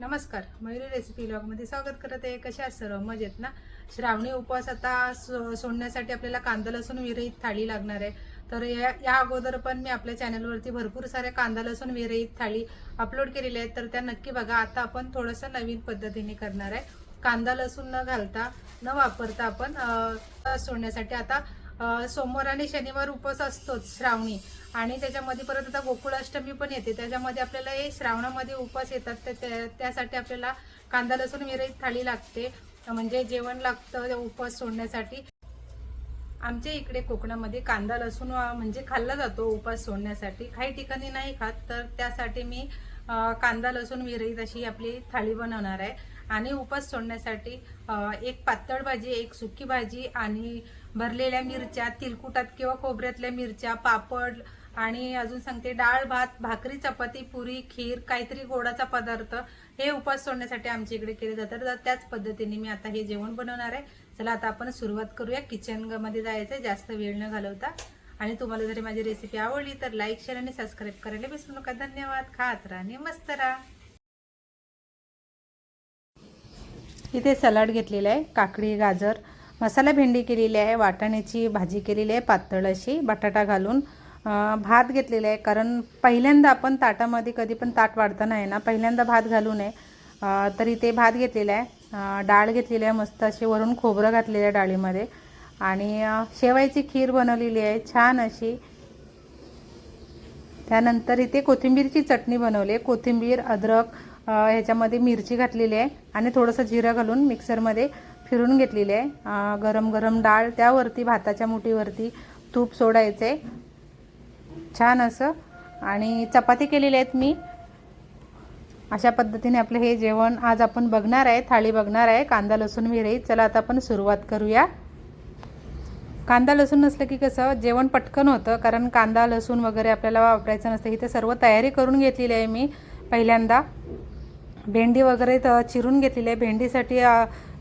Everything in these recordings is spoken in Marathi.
नमस्कार मयुरी रेसिपी ब्लॉगमध्ये स्वागत करत आहे. कशा आहात सर्व? मजेत ना? श्रावणी उपवास आता सो- सोडण्यासाठी आपल्याला कांदा लसूण विरहित थाळी लागणार आहे. तर या या अगोदर पण मी आपल्या चॅनलवरती भरपूर साऱ्या कांदा लसूण विरहित थाळी अपलोड केलेल्या आहेत. तर त्या नक्की बघा. आता आपण थोडंसं नवीन पद्धतीने करणार आहे. कांदा लसूण न घालता न वापरता आपण सोडण्यासाठी आता सोमवार आणि शनिवार उपवास असतोच श्रावणी. आणि त्याच्यामध्ये परत आता गोकुळाष्टमी पण येते. त्याच्यामध्ये आपल्याला हे श्रावणामध्ये उपवास येतात. तर त्या- त्यासाठी आपल्याला कांदा लसूण विरहित थाळी लागते. म्हणजे जेवण लागतं उपवास सोडण्यासाठी. आमच्या इकडे कोकणामध्ये कांदा लसूण म्हणजे खाल्ला जातो उपवास सोडण्यासाठी. काही ठिकाणी नाही खात. तर त्यासाठी मी कांदा लसूण विरहित अशी आपली थाळी बनवणार आहे. आणि उपवास सोडण्यासाठी एक पातळ भाजी एक सुकी भाजी आणि भरलेल्या मिरच्या तिलकुटात किंवा खोबऱ्यातल्या मिरच्या पापड आणि अजून सांगते डाळ भात भाकरी चपाती पुरी खीर काहीतरी गोडाचा पदार्थ हे उपवास सोडण्यासाठी आमच्या इकडे केले जातात. तर त्याच पद्धतीने मी आता हे जेवण बनवणार आहे. चला आता आपण सुरुवात करूया. किचनमध्ये जायचं जायचं जास्त वेळ न घालवता. आणि तुम्हाला जरी माझी रेसिपी आवडली तर लाईक शेअर आणि सबस्क्राईब करायला विसरू नका. धन्यवाद. खात राहा आणि मस्त राहा. इथे सलाड घेतलेला आहे काकडी गाजर मसाला भेंडी केलेली आहे वाटाण्याची भाजी केलेली आहे पातळ अशी बटाटा घालून भात घेतलेला आहे. कारण पहिल्यांदा आपण ताटामध्ये कधी पण ताट वाढताना आहे ना पहिल्यांदा भात घालू नये. तरी ते भात घेतलेला आहे. डाळ घेतलेली आहे मस्त अशी वरून खोबरं घातलेलं आहे डाळीमध्ये. आणि शेवायची खीर बनवलेली आहे छान अशी. त्यानंतर इथे कोथिंबीरची चटणी बनवली आहे. कोथिंबीर अद्रक ह्याच्यामध्ये मिरची घातलेली आहे. आणि थोडंसं जिरं घालून मिक्सरमध्ये फिरून घेतलेली आहे. गरम गरम डाळ त्यावरती भाताच्या मुठीवरती तूप सोडायचं. आहे छान असं. आणि चपाती केलेली आहेत मी. अशा पद्धतीने आपलं हे जेवण आज आपण बघणार आहे थाळी बघणार आहे. कांदा लसूण विरहित चला आता आपण सुरुवात करूया. कांदा लसूण नसलं की कसं जेवण पटकन होतं. कारण कांदा लसूण वगैरे आपल्याला वापरायचं नसतं. इथे सर्व तयारी करून घेतलेली आहे मी पहिल्यांदा. भेंडी वगैरे तर चिरून घेतलेली आहे. भेंडीसाठी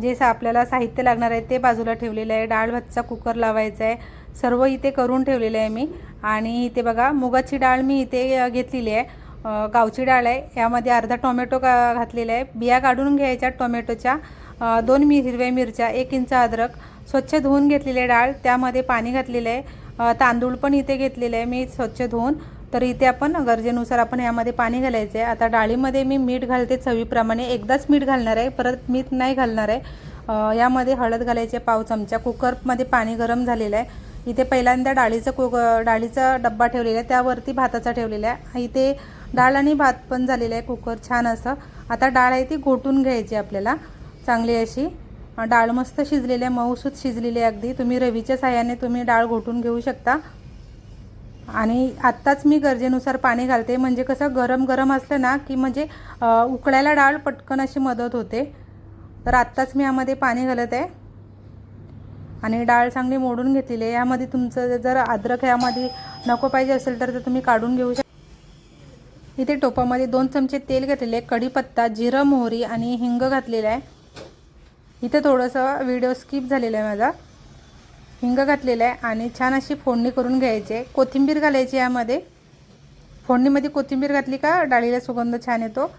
जे सा आपल्याला साहित्य लागणार आहे ते बाजूला ठेवलेलं आहे. डाळ भातचा कुकर लावायचा आहे. सर्व इथे करून ठेवलेलं आहे मी. आणि इथे बघा मुगाची डाळ मी इथे घेतलेली आहे. गावची डाळ आहे. यामध्ये अर्धा टोमॅटो का घातलेला आहे. बिया काढून घ्यायच्या टोमॅटोच्या. दोन मी हिरव्या मिरच्या एक इंच अद्रक. स्वच्छ धुवून घेतलेली आहे डाळ. त्यामध्ये पाणी घातलेलं आहे. तांदूळ पण इथे घेतलेले आहे मी स्वच्छ धुवून. तर इथे आपण गरजेनुसार आपण यामध्ये पाणी घालायचं आहे. आता डाळीमध्ये मी मीठ घालते चवीप्रमाणे. एकदाच मीठ घालणार आहे. परत मीठ नाही घालणार आहे. यामध्ये हळद घालायचे पाव चमचा. कुकरमध्ये पाणी गरम झालेलं आहे. इथे पहिल्यांदा डाळीचं कुक डाळीचा डब्बा ठेवलेला आहे. त्यावरती भाताचा ठेवलेला आहे. इथे डाळ आणि भात पण झालेला आहे. कुकर छान असं. आता डाळ आहे ती घोटून घ्यायची आपल्याला. चांगली अशी. डाळ मस्त शिजलेली आहे. मऊसूत शिजलेली आहे अगदी. तुम्ही रवीच्या साह्याने तुम्ही डाळ घोटून घेऊ शकता. आणि आत्ताच मी गरजेनुसार पाणी घालते. म्हणजे कसं गरम गरम असलं ना की म्हणजे उकळायला डाळ पटकन अशी मदत होते. तर आत्ताच मी यामध्ये पाणी घालत आहे. आणि डाळ चांगली मोडून घेतलेली आहे. यामध्ये तुमचं जर अद्रक यामध्ये नको पाहिजे असेल तर ते तुम्ही काढून घेऊ शकता इथे टोपामध्ये दोन चमचे तेल घातलेले आहे. कढीपत्ता जिरं मोहरी आणि हिंग घातलेलं आहे. इथे थोडंसं व्हिडिओ स्किप झालेला आहे माझा. हिंग घातलेलं आहे आणि छान अशी फोडणी करून घ्यायची आहे. कोथिंबीर घालायची यामध्ये. फोडणीमध्ये कोथिंबीर घातली का डाळीला सुगंध छान येतो.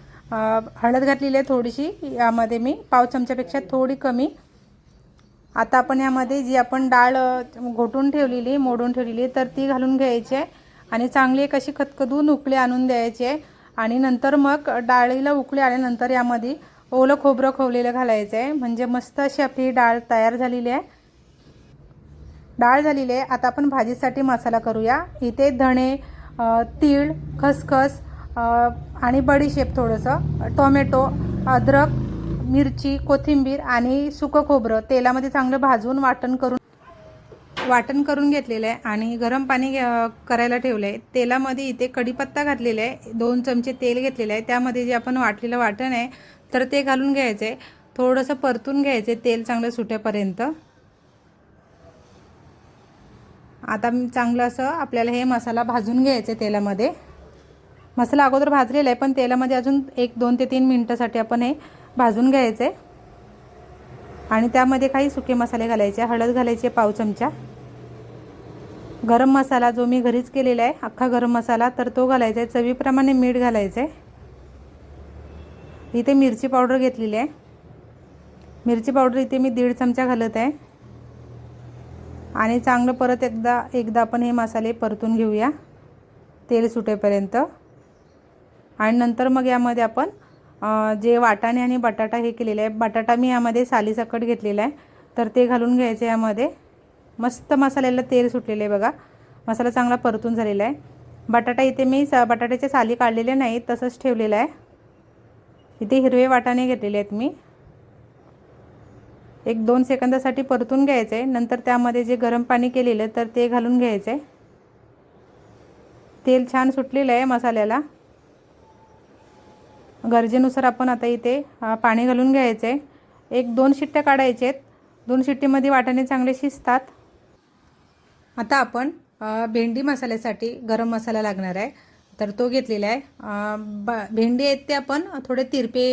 हळद घातलेली आहे थोडीशी यामध्ये मी पाव चमच्यापेक्षा थोडी कमी. आता आपण यामध्ये जी आपण डाळ घोटून ठेवलेली मोडून ठेवलेली तर ती घालून घ्यायची आहे. आणि चांगली एक अशी खतखदून उकळी आणून द्यायची आहे. आणि नंतर मग डाळीला उकळी आल्यानंतर यामध्ये ओलं खोबरं खोवलेलं घालायचं आहे. म्हणजे मस्त अशी आपली डाळ तयार झालेली आहे. डाळ झालेली आहे. आता आपण भाजीसाठी मसाला करूया. इथे धणे तीळ खसखस आणि बडीशेप थोडंसं टोमॅटो अद्रक मिरची कोथिंबीर आणि सुकं खोबरं तेलामध्ये चांगलं भाजून वाटण करून वाटण करून घेतलेलं आहे आणि गरम पाणी करायला ठेवलं आहे. तेलामध्ये इथे कढीपत्ता घातलेला आहे. दोन चमचे तेल घेतलेलं आहे. त्यामध्ये जे आपण वाटलेलं वाटण आहे तर ते घालून घ्यायचं आहे. थोडंसं परतून घ्यायचं आहे. तेल चांगलं सुटेपर्यंत. आता चांगलं असं आपल्याला हे मसाला भाजून घ्यायचं तेलामध्ये. मसाला अगोदर भाजलेला आहे पण तेलामध्ये अजून एक दोन ते तीन मिनटासाठी आपण हे भाजून घ्यायचं. आहे आणि त्यामध्ये काही सुके मसाले घालायचे हळद घालायची पाव चमचा. गरम मसाला जो मी घरीच केलेला आहे अख्खा गरम मसाला तर तो घालायचा आहे चवीप्रमाणे मीठ घालायचं आहे. इथे मिरची पावडर घेतलेली आहे. मिरची पावडर इथे मी दीड चमचा घालत आहे. आणि चांगलं परत एकदा एकदा आपण हे मसाले परतून घेऊया तेल सुटेपर्यंत. आणि नंतर मग यामध्ये आपण जे वाटाणे आणि बटाटा हे केलेले आहे बटाटा मी यामध्ये सालीसकट घेतलेला आहे तर ते घालून घ्यायचे यामध्ये. मस्त मसाल्याला तेल सुटलेलं आहे बघा मसाला चांगला परतून झालेला आहे. बटाटा इथे मी सा बटाट्याचे साली काढलेले नाही तसंच ठेवलेलं आहे. इथे हिरवे वाटाणे घेतलेले आहेत मी. एक दोन सेकंदासाठी परतून घ्यायचं आहे नंतर त्यामध्ये जे गरम पाणी केलेलं तर ते घालून घ्यायचं आहे तेल छान सुटलेलं आहे मसाल्याला. गरजेनुसार आपण आता इथे पाणी घालून घ्यायचं आहे एक दोन शिट्ट्या काढायचे आहेत दोन शिट्टीमध्ये वाटाणे चांगले शिजतात. आता आपण भेंडी मसाल्यासाठी गरम मसाला लागणार आहे. तर तो घेतलेला आहे. ब भेंडी आहेत ते आपण थोडे तिरपे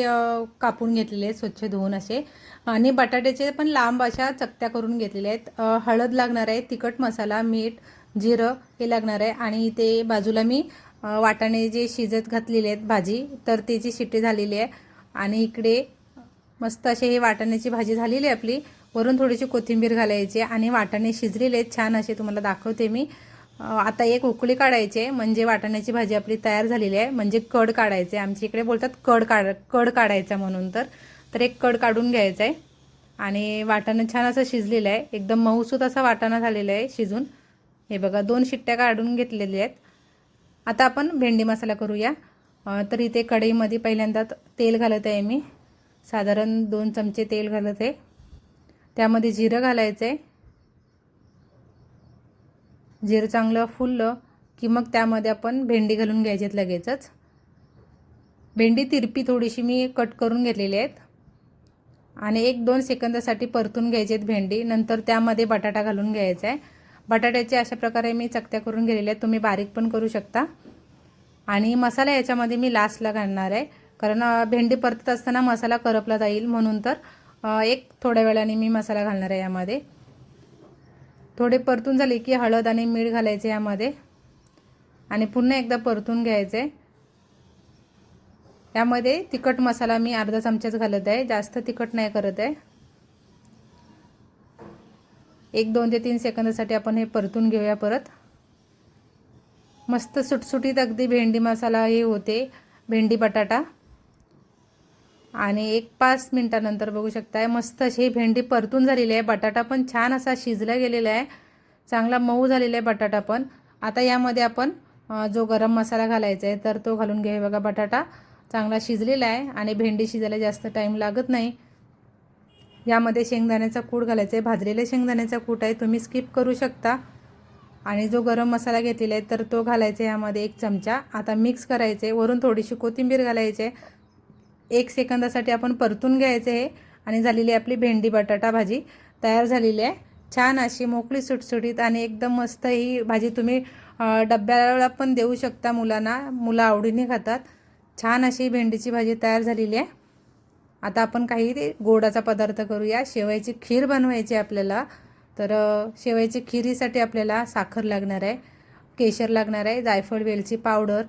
कापून घेतलेले आहेत स्वच्छ धुवून असे. आणि बटाट्याचे पण लांब अशा चकत्या करून घेतलेल्या आहेत. हळद लागणार आहे तिखट मसाला मीठ जिरं हे लागणार आहे. आणि इथे बाजूला मी वाटाणे जे शिजत घातलेले आहेत भाजी तर त्याची शिट्टी झालेली आहे. आणि इकडे मस्त असे हे वाटाण्याची भाजी झालेली आहे आपली. वरून थोडीशी कोथिंबीर घालायची आणि वाटाणे शिजलेले आहेत. छान असे तुम्हाला दाखवते मी. आता एक उकळी काढायचे म्हणजे वाटाण्याची भाजी आपली तयार झालेली आहे म्हणजे कड काढायचे. आमच्या इकडे बोलतात कड काढ कड काढायचा म्हणून तर. तर एक कड काढून घ्यायचा आहे. आणि वाटाणं छान असं शिजलेलं आहे. एकदम मऊसूत असा वाटाणा झालेला आहे शिजून. हे बघा दोन शिट्ट्या काढून घेतलेल्या आहेत. आता आपण भेंडी मसाला करूया. तर इथे कढईमध्ये पहिल्यांदा तेल घालत आहे मी. साधारण दोन चमचे तेल घालत आहे. त्यामध्ये जिरं घालायचं आहे. जिरं चांगलं फुललं की मग त्यामध्ये आपण भेंडी घालून घ्यायच्यात लगेचच. भेंडी तिरपी थोडीशी मी कट करून घेतलेली आहेत. आणि एक दोन सेकंदासाठी परतून घ्यायचे आहेत भेंडी. नंतर त्यामध्ये बटाटा घालून घ्यायचा आहे. बटाट्याचे अशा प्रकारे मी चकत्या करून घेतलेल्या आहेत. तुम्ही बारीक पण करू शकता. आणि मसाला याच्यामध्ये मी लास्टला घालणार आहे. कारण भेंडी परतत असताना मसाला करपला जाईल म्हणून तर एक थोड्या वेळाने मी मसाला घालणार आहे यामध्ये. थोडे परतून झाले की हळद आणि मीठ घालायचे यामध्ये. आणि पुन्हा एकदा परतून घ्यायचे. यामध्ये तिखट मसाला मी अर्धा चमचाच घालत आहे. जास्त तिखट नाही करत आहे. एक दोन ते तीन सेकंदासाठी आपण हे परतून घेऊया परत. मस्त सुटसुटीत अगदी भेंडी मसाला हे होते. भेंडी बटाटा. आणि एक पाच मिनटानंतर बघू शकताय मस्त अशी ही भेंडी परतून झालेली आहे. बटाटा पण छान असा शिजला गेलेला आहे. चांगला मऊ झालेला आहे बटाटा पण. आता यामध्ये आपण जो गरम मसाला घालायचा आहे तर तो घालून घे बघा बटाटा चांगला शिजलेला आहे आणि भेंडी शिजायला जास्त टाईम लागत नाही. यामध्ये शेंगदाण्याचा कूट घालायचा आहे. भाजलेल्या शेंगदाण्याचा कूट आहे. तुम्ही स्किप करू शकता. आणि जो गरम मसाला घेतलेला आहे तर तो घालायचा आहे यामध्ये एक चमचा. आता मिक्स करायचे वरून थोडीशी कोथिंबीर घालायची आहे. एक सेकंदासाठी आपण परतून घ्यायचे आहे आणि झालेली आपली भेंडी बटाटा भाजी. तयार झालेली आहे. छान अशी मोकळी सुटसुटीत आणि एकदम मस्त ही भाजी तुम्ही डब्याला पण देऊ शकता मुलांना. मुलं आवडीने खातात. छान अशी भेंडीची भाजी तयार झालेली आहे. आता आपण काही ते गोडाचा पदार्थ करूया. शेवयाची खीर बनवायची आहे आपल्याला. तर शेवयाची खिरीसाठी आपल्याला साखर लागणार आहे. केशर लागणार आहे. जायफळ वेलची पावडर.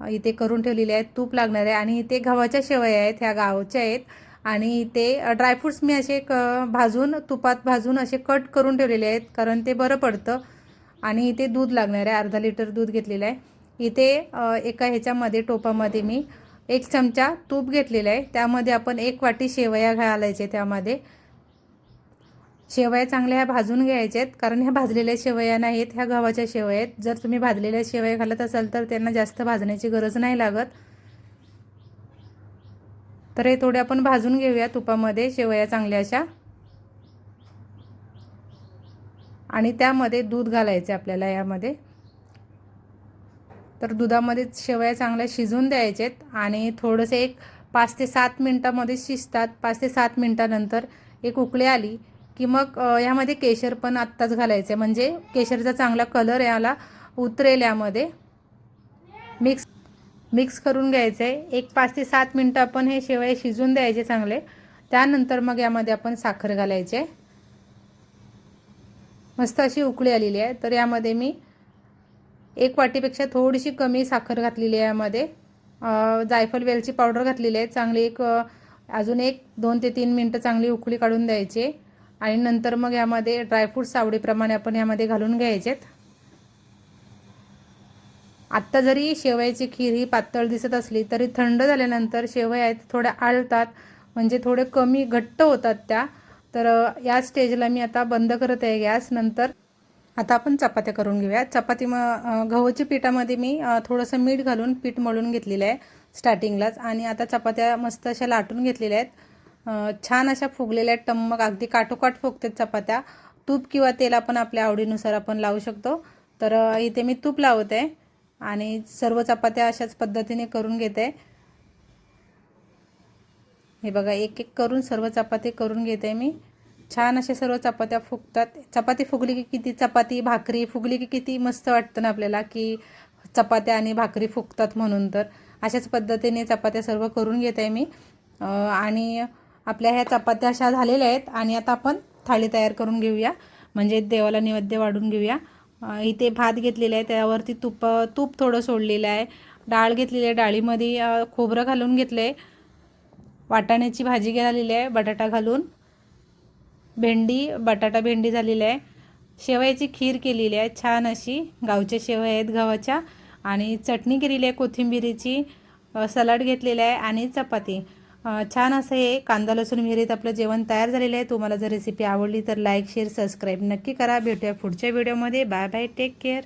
इथे करून ठेवलेली आहे तूप लागणार आहे आणि इथे गव्हाच्या शेवया आहेत ह्या गावच्या आहेत. आणि इथे ड्रायफ्रूट्स मी असे क भाजून तुपात भाजून असे कट करून ठेवलेले आहेत कारण ते बरं पडतं. आणि इथे दूध लागणार आहे अर्धा लिटर दूध घेतलेलं आहे. इथे एका ह्याच्यामध्ये टोपामध्ये मी एक चमचा तूप घेतलेला आहे. त्यामध्ये आपण एक वाटी शेवया घालायचे त्यामध्ये. शेवया चांगल्या ह्या भाजून घ्यायच्या आहेत कारण ह्या भाजलेल्या शेवया नाहीत ह्या गव्हाच्या शेवया आहेत. जर तुम्ही भाजलेल्या शेवया घालत असाल तर त्यांना जास्त भाजण्याची गरज नाही लागत. तर हे थोडे आपण भाजून घेऊया तुपामध्ये शेवया चांगल्या अशा. आणि त्यामध्ये दूध घालायचे आपल्याला यामध्ये. तर दुधामध्ये शेवया चांगल्या शिजून द्यायचेत आणि थोडंसं एक पाच ते सात मिनटामध्ये शिजतात. पाच ते सात मिनटानंतर एक उकळी आली की मग यामध्ये केशर पण आत्ताच घालायचं आहे म्हणजे केशरचा चांगला कलर याला उतरेल यामध्ये मिक्स मिक्स करून घ्यायचं आहे एक पाच ते सात मिनटं आपण हे शेवया शिजवून द्यायचे चांगले. त्यानंतर मग यामध्ये आपण साखर घालायचे. मस्त अशी उकळी आलेली आहे. तर यामध्ये मी एक वाटीपेक्षा थोडीशी कमी साखर घातलेली आहे यामध्ये. जायफळ जायफल वेलची पावडर घातलेली आहे. चांगली एक अजून एक दोन ते तीन मिनटं चांगली उकळी काढून द्यायची. आणि नंतर मग यामध्ये ड्रायफ्रूट्स आवडीप्रमाणे आपण यामध्ये घालून घ्यायचेत. आत्ता जरी शेवयाची खीर ही पातळ दिसत असली तरी थंड झाल्यानंतर शेवया आहेत थोड्या आळतात म्हणजे थोडे कमी घट्ट होतात त्या. तर या स्टेजला मी आता बंद करत आहे गॅस. नंतर आता आपण चपात्या करून घेऊया. चपाती मग गहूच्या गव्हाच्या पिठामध्ये मी थोडंसं मीठ घालून पीठ मळून घेतलेलं आहे स्टार्टिंगलाच. आणि आता चपात्या मस्त अशा लाटून घेतलेल्या आहेत. छान अशा फुगलेल्या टम्मक अगदी काठोकाठ फुगतात चपात्या. तूप किंवा तेल आपण आपल्या आवडीनुसार आपण लावू शकतो. तर इथे मी तूप लावत आहे आणि सर्व चपात्या अशाच पद्धतीने करून घेते. हे बघा एक एक करून सर्व चपाती करून घेते मी. छान अशा सर्व चपात्या फुगतात. चपाती फुगली की किती? चपाती भाकरी फुगली की किती? मस्त वाटतं ना आपल्याला की चपात्या आणि भाकरी फुगतात म्हणून तर. अशाच पद्धतीने चपात्या सर्व करून घेत आहे मी आणि आपल्या ह्या चपात्या अशा झालेल्या आहेत आणि आता आपण थाळी तयार करून घेऊया. म्हणजे देवाला नैवेद्य वाढून घेऊया. इथे भात घेतलेला आहे त्यावरती तूप तूप थोडं सोडलेलं आहे. डाळ घेतलेली आहे डाळीमध्ये खोबरं घालून घेतलं आहे वाटाण्याची भाजी घालेली आहे बटाटा घालून. भेंडी बटाटा भेंडी झालेली आहे. शेवयाची खीर केलेली आहे छान अशी. गावच्या शेवया आहेत गव्हाच्या. आणि चटणी केलेली आहे कोथिंबिरीची. सलाड घेतलेला आहे आणि चपाती. छान असं हे कांदा लसूण विहिरीत आपलं जेवण तयार झालेलं आहे. तुम्हाला जर रेसिपी आवडली तर लाईक शेअर सबस्क्राईब नक्की करा. भेटूया पुढच्या व्हिडिओमध्ये बाय बाय टेक केअर